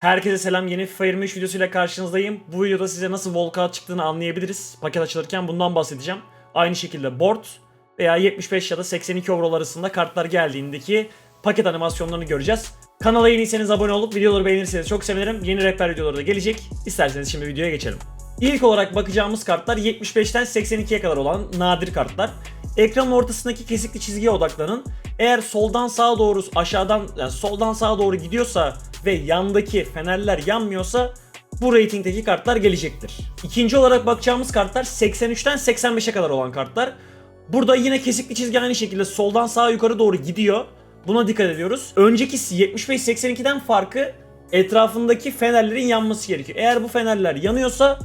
Herkese selam yeni FIFA 23 videosuyla karşınızdayım. Bu videoda size nasıl walkout çıktığını anlayabiliriz. Paket açılırken bundan bahsedeceğim. Aynı şekilde board veya 75 ya da 82 overall arasında kartlar geldiğindeki paket animasyonlarını göreceğiz. Kanala yeniyseniz abone olup videoları beğenirseniz çok sevinirim. Yeni rehber videoları da gelecek. İsterseniz şimdi videoya geçelim. İlk olarak bakacağımız kartlar 75'ten 82'ye kadar olan nadir kartlar. Ekranın ortasındaki kesikli çizgiye odaklanın. Eğer soldan sağa doğru aşağıdan yani soldan sağa doğru gidiyorsa ve yandaki fenerler yanmıyorsa bu ratingdeki kartlar gelecektir. İkinci olarak bakacağımız kartlar 83'ten 85'e kadar olan kartlar. Burada yine kesikli çizgi aynı şekilde soldan sağa yukarı doğru gidiyor. Buna dikkat ediyoruz. Önceki 75-82'den farkı etrafındaki fenerlerin yanması gerekiyor. Eğer bu fenerler yanıyorsa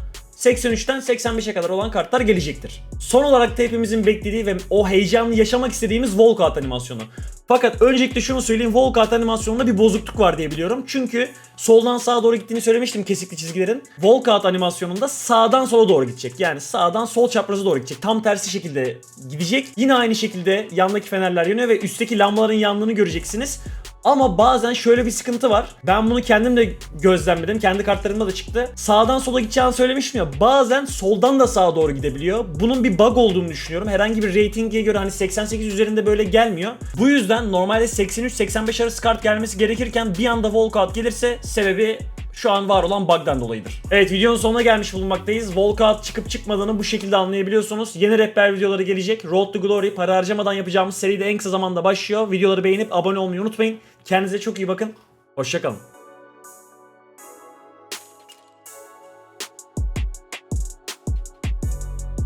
83'ten 85'e kadar olan kartlar gelecektir. Son olarak da hepimizin beklediği ve o heyecanlı yaşamak istediğimiz walkout animasyonu. Fakat öncelikle şunu söyleyeyim walkout animasyonunda bir bozukluk var diye biliyorum. Çünkü soldan sağa doğru gittiğini söylemiştim kesikli çizgilerin. Walkout animasyonunda sağdan sola doğru gidecek. Yani sağdan sol çapraza doğru gidecek. Tam tersi şekilde gidecek. Yine aynı şekilde yandaki fenerler yanıyor ve üstteki lambaların yandığını göreceksiniz. Ama bazen şöyle bir sıkıntı var. Ben bunu kendim de gözlemledim. Kendi kartlarımda da çıktı. Sağdan sola gideceğini söylemiştim ya. Bazen soldan da sağa doğru gidebiliyor. Bunun bir bug olduğunu düşünüyorum. Herhangi bir ratinge göre hani 88 üzerinde böyle gelmiyor. Bu yüzden normalde 83-85 arası kart gelmesi gerekirken bir anda walkout gelirse sebebi şu an var olan bug'dan dolayıdır. Evet videonun sonuna gelmiş bulunmaktayız. Walkout çıkıp çıkmadığını bu şekilde anlayabiliyorsunuz. Yeni rehber videoları gelecek. Road to Glory para harcamadan yapacağımız seri de en kısa zamanda başlıyor. Videoları beğenip abone olmayı unutmayın. Kendinize çok iyi bakın. Hoşçakalın.